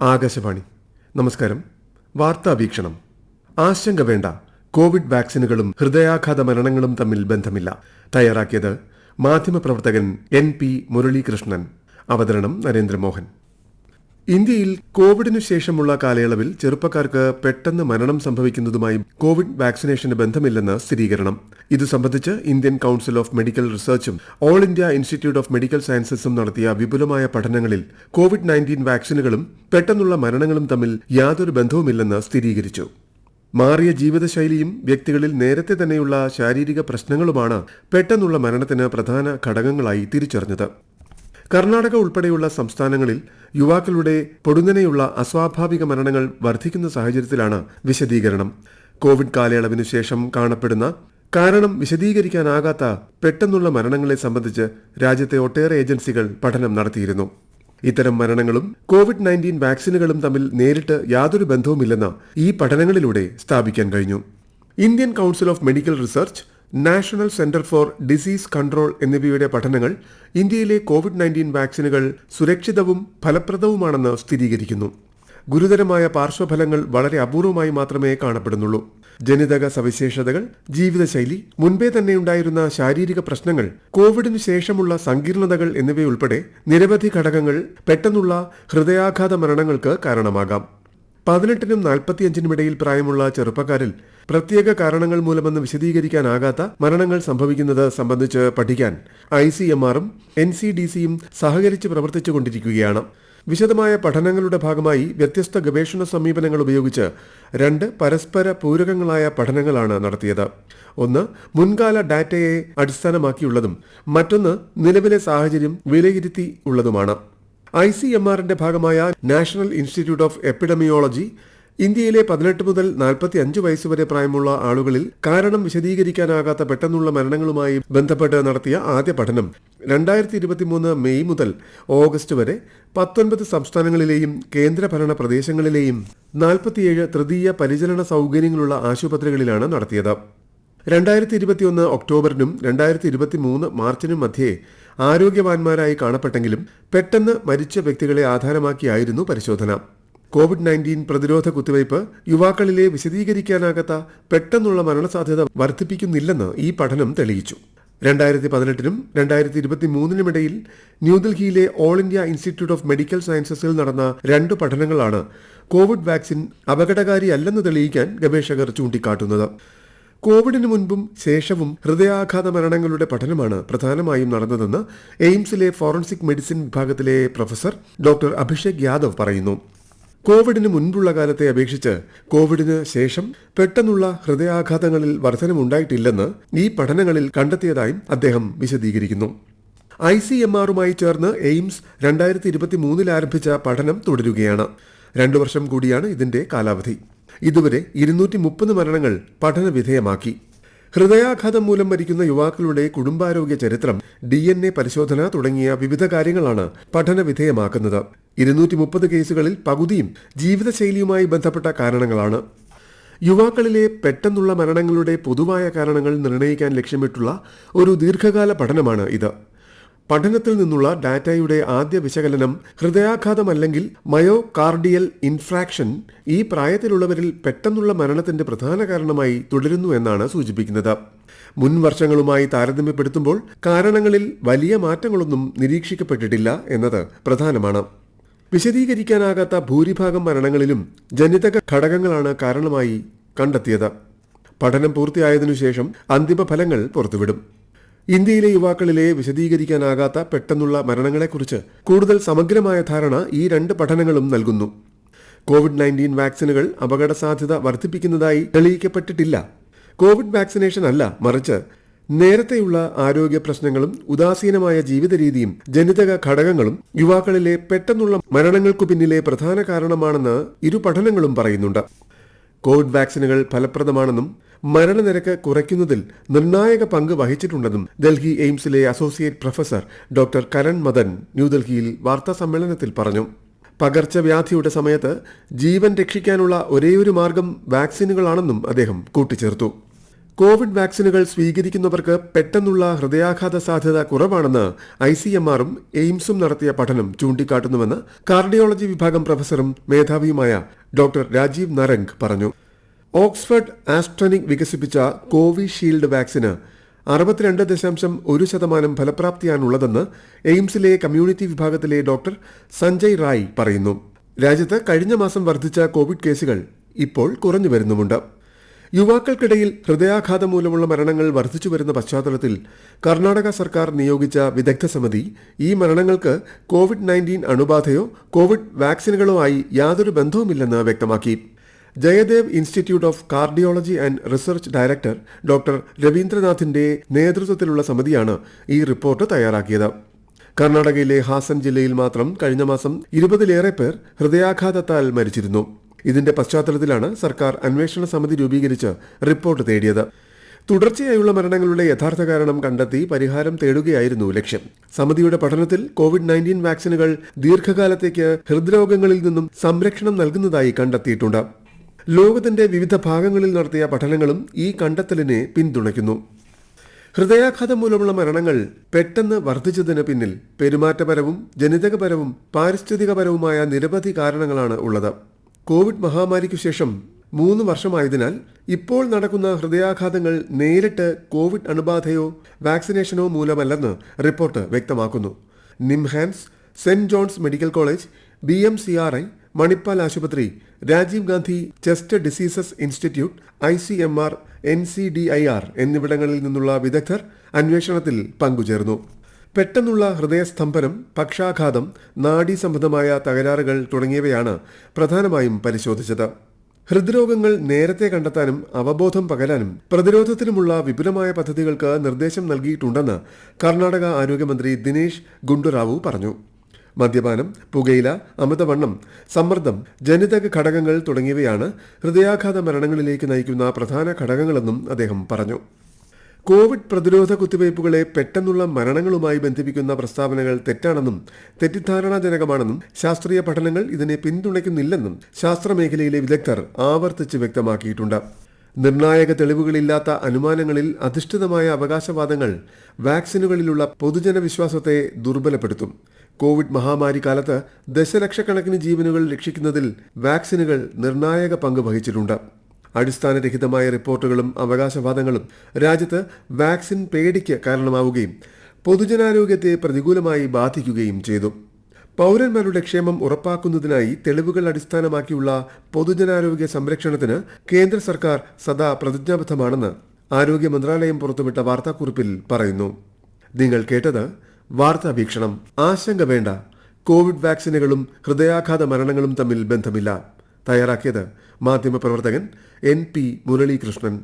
ആകാശവാണി. നമസ്കാരം. വാർത്താ വീക്ഷണം. ആശങ്ക വേണ്ട. കോവിഡ് വാക്സിനുകളും ഹൃദയാഘാത മരണങ്ങളും തമ്മിൽ ബന്ധമില്ല. തയ്യാറാക്കിയത് മാധ്യമപ്രവർത്തകൻ എൻ പി മുരളീകൃഷ്ണൻ. അവതരണം നരേന്ദ്രമോഹൻ. ഇന്ത്യയിൽ കോവിഡിനു ശേഷമുള്ള കാലയളവിൽ ചെറുപ്പക്കാർക്ക് പെട്ടെന്ന് മരണം സംഭവിക്കുന്നതുമായി കോവിഡ് വാക്സിനേഷന് ബന്ധമില്ലെന്ന് സ്ഥിരീകരണം. ഇത് സംബന്ധിച്ച് Indian council of medical റിസർച്ചും all India institute of medical സയൻസസും നടത്തിയ വിപുലമായ പഠനങ്ങളിൽ കോവിഡ് നയന്റീൻ വാക്സിനുകളും പെട്ടെന്നുള്ള മരണങ്ങളും തമ്മിൽ യാതൊരു ബന്ധവുമില്ലെന്ന് സ്ഥിരീകരിച്ചു. മാറിയ ജീവിതശൈലിയും വ്യക്തികളിൽ നേരത്തെ തന്നെയുള്ള ശാരീരിക പ്രശ്നങ്ങളുമാണ് പെട്ടെന്നുള്ള മരണത്തിന് പ്രധാന ഘടകങ്ങളായി തിരിച്ചറിഞ്ഞത്. കർണാടക ഉൾപ്പെടെയുള്ള സംസ്ഥാനങ്ങളിൽ യുവാക്കളുടെ പൊടുന്നനെയുള്ള അസ്വാഭാവിക മരണങ്ങൾ വർദ്ധിക്കുന്ന സാഹചര്യത്തിലാണ് വിശദീകരണം. കോവിഡ് കാലയളവിനു ശേഷം കാണപ്പെടുന്ന കാരണം വിശദീകരിക്കാനാകാത്ത പെട്ടെന്നുള്ള മരണങ്ങളെ സംബന്ധിച്ച് രാജ്യത്തെ ഒട്ടേറെ ഏജൻസികൾ പഠനം നടത്തിയിരുന്നു. ഇത്തരം മരണങ്ങളും കോവിഡ് നയന്റീൻ വാക്സിനുകളും തമ്മിൽ നേരിട്ട് യാതൊരു ബന്ധവുമില്ലെന്ന് ഈ പഠനങ്ങളിലൂടെ സ്ഥാപിക്കാൻ കഴിഞ്ഞു. Indian council of medical research national centre for disease control എന്നിവയുടെ പഠനങ്ങൾ ഇന്ത്യയിലെ കോവിഡ് നയന്റീൻ വാക്സിനുകൾ സുരക്ഷിതവും ഫലപ്രദവുമാണെന്ന് സ്ഥിരീകരിക്കുന്നു. ഗുരുതരമായ പാർശ്വഫലങ്ങൾ വളരെ അപൂർവമായി മാത്രമേ കാണപ്പെടുന്നുള്ളൂ. ജനിതക സവിശേഷതകൾ ജീവിതശൈലി മുൻപേ തന്നെയുണ്ടായിരുന്ന ശാരീരിക പ്രശ്നങ്ങൾ കോവിഡിന് ശേഷമുള്ള സങ്കീർണതകൾ എന്നിവയുൾപ്പെടെ നിരവധി ഘടകങ്ങൾ പെട്ടെന്നുള്ള ഹൃദയാഘാത മരണങ്ങൾക്ക് കാരണമാകാം. പതിനെട്ടിനും നാൽപ്പത്തിയഞ്ചിനും ഇടയിൽ പ്രായമുള്ള ചെറുപ്പക്കാരിൽ പ്രത്യേക കാരണങ്ങൾ മൂലമെന്ന് വിശദീകരിക്കാനാകാത്ത മരണങ്ങൾ സംഭവിക്കുന്നത് സംബന്ധിച്ച് പഠിക്കാൻ ഐ സി എം ആറും എൻ സി ഡി സിയും സഹകരിച്ച് പ്രവർത്തിച്ചുകൊണ്ടിരിക്കുകയാണ്. വിശദമായ പഠനങ്ങളുടെ ഭാഗമായി വ്യത്യസ്ത ഗവേഷണ സമീപനങ്ങൾ ഉപയോഗിച്ച് രണ്ട് പരസ്പര പൂരകങ്ങളായ പഠനങ്ങളാണ് നടത്തിയത്. ഒന്ന് മുൻകാല ഡാറ്റയെ അടിസ്ഥാനമാക്കിയുള്ളതും മറ്റൊന്ന് നിലവിലെ സാഹചര്യം വിലയിരുത്തി ഉള്ളതുമാണ്. ഐ സി എം ആറിന്റെ ഭാഗമായ നാഷണൽ ഇൻസ്റ്റിറ്റ്യൂട്ട് ഓഫ് എപ്പിഡമിയോളജി ഇന്ത്യയിലെ പതിനെട്ട് മുതൽ നാൽപ്പത്തി അഞ്ച് വയസ്സുവരെ പ്രായമുള്ള ആളുകളിൽ കാരണം വിശദീകരിക്കാനാകാത്ത പെട്ടെന്നുള്ള മരണങ്ങളുമായി ബന്ധപ്പെട്ട് നടത്തിയ ആദ്യ പഠനം. രണ്ടായിരത്തി ഇരുപത്തിമൂന്ന് മെയ് മുതൽ ഓഗസ്റ്റ് വരെ പത്തൊൻപത് സംസ്ഥാനങ്ങളിലെയും കേന്ദ്രഭരണ പ്രദേശങ്ങളിലെയും നാൽപ്പത്തിയേഴ് തൃതീയ പരിചരണ സൗകര്യങ്ങളുള്ള ആശുപത്രികളിലാണ് നടത്തിയത്. രണ്ടായിരത്തി ഇരുപത്തിയൊന്ന് ഒക്ടോബറിനും രണ്ടായിരത്തി ഇരുപത്തിമൂന്ന് മാർച്ചിനും മധ്യേ ആരോഗ്യവാന്മാരായി കാണപ്പെട്ടെങ്കിലും പെട്ടെന്ന് മരിച്ച വ്യക്തികളെ ആധാരമാക്കിയായിരുന്നു പരിശോധന. കോവിഡ് നയന്റീൻ പ്രതിരോധ കുത്തിവയ്പ് യുവാക്കളിലെ വിശദീകരിക്കാനാകാത്ത പെട്ടെന്നുള്ള മരണസാധ്യത വർദ്ധിപ്പിക്കുന്നില്ലെന്ന് ഈ പഠനം തെളിയിച്ചു. രണ്ടായിരത്തി പതിനെട്ടിനും രണ്ടായിരത്തി ഇരുപത്തി മൂന്നിനുമിടയിൽ ന്യൂഡൽഹിയിലെ all India institute of medical സയൻസസിൽ നടന്ന രണ്ട് പഠനങ്ങളാണ് കോവിഡ് വാക്സിൻ അപകടകാരിയല്ലെന്ന് തെളിയിക്കാൻ ഗവേഷകർ ചൂണ്ടിക്കാട്ടുന്നത്. കോവിഡിന് മുൻപും ശേഷവും ഹൃദയാഘാത മരണങ്ങളുടെ പഠനമാണ് പ്രധാനമായും നടന്നതെന്ന് എയിംസിലെ ഫോറൻസിക് മെഡിസിൻ വിഭാഗത്തിലെ പ്രൊഫസർ ഡോക്ടർ അഭിഷേക് യാദവ് പറയുന്നു. കോവിഡിന് മുൻപുള്ള കാലത്തെ അപേക്ഷിച്ച് കോവിഡിന് ശേഷം പെട്ടെന്നുള്ള ഹൃദയാഘാതങ്ങളിൽ വർധനമുണ്ടായിട്ടില്ലെന്ന് ഈ പഠനങ്ങളിൽ കണ്ടെത്തിയതായും അദ്ദേഹം വിശദീകരിക്കുന്നു. ഐ സി എം ആറുമായി ചേർന്ന് എയിംസ് രണ്ടായിരത്തി ഇരുപത്തി മൂന്നിൽ ആരംഭിച്ച പഠനം തുടരുകയാണ്. രണ്ടു വർഷം കൂടിയാണ് ഇതിന്റെ കാലാവധി. ഇതുവരെ ഇരുന്നൂറ്റി മുപ്പത് മരണങ്ങൾ പഠനവിധേയമാക്കി. ഹൃദയാഘാതം മൂലം മരിക്കുന്ന യുവാക്കളുടെ കുടുംബാരോഗ്യ ചരിത്രം ഡി എൻ എ പരിശോധന തുടങ്ങിയ വിവിധ കാര്യങ്ങളാണ് പഠനവിധേയമാക്കുന്നത്. ഇരുന്നൂറ്റി മുപ്പത് കേസുകളിൽ പകുതിയും ജീവിതശൈലിയുമായി ബന്ധപ്പെട്ട കാരണങ്ങളാണ്. യുവാക്കളിലെ പെട്ടെന്നുള്ള മരണങ്ങളുടെ പൊതുവായ കാരണങ്ങൾ നിർണയിക്കാൻ ലക്ഷ്യമിട്ടുള്ള ഒരു ദീർഘകാല പഠനമാണ് ഇത്. പഠനത്തിൽ നിന്നുള്ള ഡാറ്റയുടെ ആദ്യ വിശകലനം ഹൃദയാഘാതമല്ലെങ്കിൽ മയോ കാർഡിയൽ ഇൻഫ്രാക്ഷൻ ഈ പ്രായത്തിലുള്ളവരിൽ പെട്ടെന്നുള്ള മരണത്തിന്റെ പ്രധാന കാരണമായി തുടരുന്നു എന്നാണ് സൂചിപ്പിക്കുന്നത്. മുൻ വർഷങ്ങളുമായി താരതമ്യപ്പെടുത്തുമ്പോൾ കാരണങ്ങളിൽ വലിയ മാറ്റങ്ങളൊന്നും നിരീക്ഷിക്കപ്പെട്ടിട്ടില്ല എന്നത് പ്രധാനമാണ്. വിശദീകരിക്കാനാകാത്ത ഭൂരിഭാഗം മരണങ്ങളിലും ജനിതക ഘടകങ്ങളാണ് കാരണമായി കണ്ടെത്തിയത്. പഠനം പൂർത്തിയായതിനുശേഷം അന്തിമ ഫലങ്ങൾ പുറത്തുവിടും. ഇന്ത്യയിലെ യുവാക്കളിലെ വിശദീകരിക്കാനാകാത്ത പെട്ടെന്നുള്ള മരണങ്ങളെക്കുറിച്ച് കൂടുതൽ സമഗ്രമായ ധാരണ ഈ രണ്ട് പഠനങ്ങളും നൽകുന്നു. കോവിഡ് നയന്റീൻ വാക്സിനുകൾ അപകട സാധ്യത വർദ്ധിപ്പിക്കുന്നതായി തെളിയിക്കപ്പെട്ടിട്ടില്ല. കോവിഡ് വാക്സിനേഷൻ അല്ല മറിച്ച് നേരത്തെയുള്ള ആരോഗ്യ പ്രശ്നങ്ങളും ഉദാസീനമായ ജീവിത രീതിയും ജനിതക ഘടകങ്ങളും യുവാക്കളിലെ പെട്ടെന്നുള്ള മരണങ്ങൾക്കു പിന്നിലെ പ്രധാന കാരണമാണെന്ന് ഇരു പഠനങ്ങളും പറയുന്നുണ്ട്. കോവിഡ് വാക്സിനുകൾ ഫലപ്രദമാണെന്നും മരണനിരക്ക് കുറയ്ക്കുന്നതിൽ നിർണായക പങ്ക് വഹിച്ചിട്ടുണ്ടെന്നും Delhi എയിംസിലെ associate professor doctor Karan Madan ന്യൂഡൽഹിയിൽ വാർത്താ സമ്മേളനത്തിൽ പറഞ്ഞു. പകർച്ചവ്യാധിയുടെ സമയത്ത് ജീവൻ രക്ഷിക്കാനുള്ള ഒരേയൊരു മാർഗം വാക്സിനുകളാണെന്നും അദ്ദേഹം കൂട്ടിച്ചേർത്തു. കോവിഡ് വാക്സിനുകൾ സ്വീകരിക്കുന്നവർക്ക് പെട്ടെന്നുള്ള ഹൃദയാഘാത സാധ്യത കുറവാണെന്ന് ഐ സി എം ആറും എയിംസും നടത്തിയ പഠനം ചൂണ്ടിക്കാട്ടുന്നുവെന്ന് കാർഡിയോളജി വിഭാഗം പ്രൊഫസറും മേധാവിയുമായ ഡോക്ടർ രാജീവ് നരംഗ് പറഞ്ഞു. ഓക്സ്ഫർഡ് ആസ്ട്രനിക് വികസിപ്പിച്ച കോവിഷീൽഡ് വാക്സിന് അറുപത്തിരണ്ട് ദശാംശം ഒരു ശതമാനം ഫലപ്രാപ്തിയാണുള്ളതെന്ന് എയിംസിലെ കമ്മ്യൂണിറ്റി വിഭാഗത്തിലെ ഡോക്ടർ സഞ്ജയ് റായ് പറയുന്നു. രാജ്യത്ത് കഴിഞ്ഞ മാസം വർദ്ധിച്ച കോവിഡ് കേസുകൾ ഇപ്പോൾ കുറഞ്ഞു വരുന്നുമുണ്ട്. യുവാക്കൾക്കിടയിൽ ഹൃദയാഘാതം മൂലമുള്ള മരണങ്ങൾ വർദ്ധിച്ചു വരുന്ന പശ്ചാത്തലത്തിൽ കർണാടക സർക്കാർ നിയോഗിച്ച വിദഗ്ധ സമിതി ഈ മരണങ്ങൾക്ക് കോവിഡ് നയന്റീൻ അണുബാധയോ കോവിഡ് വാക്സിനുകളോ ആയി യാതൊരു ബന്ധവുമില്ലെന്ന് വ്യക്തമാക്കി. Jayadev institute of cardiology and research director doctor രവീന്ദ്രനാഥിന്റെ നേതൃത്വത്തിലുള്ള സമിതിയാണ് ഈ റിപ്പോർട്ട് തയ്യാറാക്കിയത്. കർണാടകയിലെ ഹാസൻ ജില്ലയിൽ മാത്രം കഴിഞ്ഞ മാസം ഇരുപതിലേറെ പേർ ഹൃദയാഘാതത്താൽ മരിച്ചിരുന്നു. ഇതിന്റെ പശ്ചാത്തലത്തിലാണ് സർക്കാർ അന്വേഷണ സമിതി രൂപീകരിച്ച് റിപ്പോർട്ട് തേടിയത്. തുടർച്ചയായുള്ള മരണങ്ങളുടെ യഥാർത്ഥ കാരണം കണ്ടെത്തി പരിഹാരം തേടുകയായിരുന്നു ലക്ഷ്യം. സമിതിയുടെ പഠനത്തിൽ കോവിഡ് നയന്റീൻ വാക്സിനുകൾ ദീർഘകാലത്തേക്ക് ഹൃദ്രോഗങ്ങളിൽ നിന്നും സംരക്ഷണം നൽകുന്നതായി കണ്ടെത്തിയിട്ടുണ്ട്. ലോകത്തിന്റെ വിവിധ ഭാഗങ്ങളിൽ നടത്തിയ പഠനങ്ങളും ഈ കണ്ടെത്തലിനെ പിന്തുണയ്ക്കുന്നു. ഹൃദയാഘാതം മൂലമുള്ള മരണങ്ങൾ പെട്ടെന്ന് വർദ്ധിച്ചതിന് പിന്നിൽ പെരുമാറ്റപരവും ജനിതകപരവും പാരിസ്ഥിതികപരവുമായ നിരവധി കാരണങ്ങളാണ് ഉള്ളത്. കോവിഡ് മഹാമാരിക്കു ശേഷം മൂന്ന് വർഷമായതിനാൽ ഇപ്പോൾ നടക്കുന്ന ഹൃദയാഘാതങ്ങൾ നേരിട്ട് കോവിഡ് അണുബാധയോ വാക്സിനേഷനോ മൂലമല്ലെന്ന് റിപ്പോർട്ട് വ്യക്തമാക്കുന്നു. NIMHANS saint John's medical college B M C R I Manipal ആശുപത്രി Rajiv Gandhi chest diseases institute I C M R N C D I R എന്നിവിടങ്ങളിൽ നിന്നുള്ള വിദഗ്ധർ അന്വേഷണത്തിൽ പങ്കുചേർന്നു. പെട്ടെന്നുള്ള ഹൃദയസ്തംഭനം പക്ഷാഘാതം നാഡീസംബന്ധമായ തകരാറുകൾ തുടങ്ങിയവയാണ് പ്രധാനമായും പരിശോധിച്ചത്. ഹൃദ്രോഗങ്ങൾ നേരത്തെ കണ്ടെത്താനും അവബോധം പകരാനും പ്രതിരോധത്തിനുമുള്ള വിപുലമായ പദ്ധതികൾക്ക് നിർദ്ദേശം നൽകിയിട്ടുണ്ടെന്ന് കർണാടക ആരോഗ്യമന്ത്രി ദിനേശ് ഗുണ്ടുറാവു പറഞ്ഞു. മദ്യപാനം പുകയില അമിതവണ്ണം സമ്മർദ്ദം ജനിതക ഘടകങ്ങൾ തുടങ്ങിയവയാണ് ഹൃദയാഘാത മരണങ്ങളിലേക്ക് നയിക്കുന്ന പ്രധാന ഘടകങ്ങളെന്നും അദ്ദേഹം പറഞ്ഞു. കോവിഡ് പ്രതിരോധ കുത്തിവയ്പ്പുകളെ പെട്ടെന്നുള്ള മരണങ്ങളുമായി ബന്ധിപ്പിക്കുന്ന പ്രസ്താവനകൾ തെറ്റാണെന്നും തെറ്റിദ്ധാരണാജനകമാണെന്നും ശാസ്ത്രീയ പഠനങ്ങൾ ഇതിനെ പിന്തുണയ്ക്കുന്നില്ലെന്നും ശാസ്ത്രമേഖലയിലെ വിദഗ്ധർ ആവർത്തിച്ച് വ്യക്തമാക്കിയിട്ടുണ്ട്. നിർണായക തെളിവുകളില്ലാത്ത അനുമാനങ്ങളിൽ അധിഷ്ഠിതമായ അവകാശവാദങ്ങൾ വാക്സിനുകളിലുള്ള പൊതുജന വിശ്വാസത്തെ ദുർബലപ്പെടുത്തും. കോവിഡ് മഹാമാരി കാലത്ത് ദശലക്ഷക്കണക്കിന് ജീവനുകൾ രക്ഷിക്കുന്നതിൽ വാക്സിനുകൾ നിർണായക പങ്ക് വഹിച്ചിട്ടുണ്ട്. അടിസ്ഥാനരഹിതമായ റിപ്പോർട്ടുകളും അവകാശവാദങ്ങളും രാജ്യത്ത് വാക്സിൻ പേടിക്ക് കാരണമാവുകയും പൊതുജനാരോഗ്യത്തെ പ്രതികൂലമായി ബാധിക്കുകയും ചെയ്തു. പൗരന്മാരുടെ ക്ഷേമം ഉറപ്പാക്കുന്നതിനായി തെളിവുകൾ അടിസ്ഥാനമാക്കിയുള്ള പൊതുജനാരോഗ്യ സംരക്ഷണത്തിന് കേന്ദ്ര സർക്കാർ സദാ പ്രതിജ്ഞാബദ്ധമാണെന്ന് ആരോഗ്യ മന്ത്രാലയം പുറത്തുവിട്ട വാർത്താക്കുറിപ്പിൽ പറയുന്നു. നിങ്ങൾ കേട്ടത് വാർത്താ വീക്ഷണം ആശങ്ക വേണ്ട. കോവിഡ് വാക്സിനുകളും ഹൃദയാഘാത മരണങ്ങളും തമ്മിൽ ബന്ധമില്ല. തയ്യാറാക്കിയത് മാധ്യമപ്രവർത്തകൻ എൻ പി മുരളീകൃഷ്ണൻ.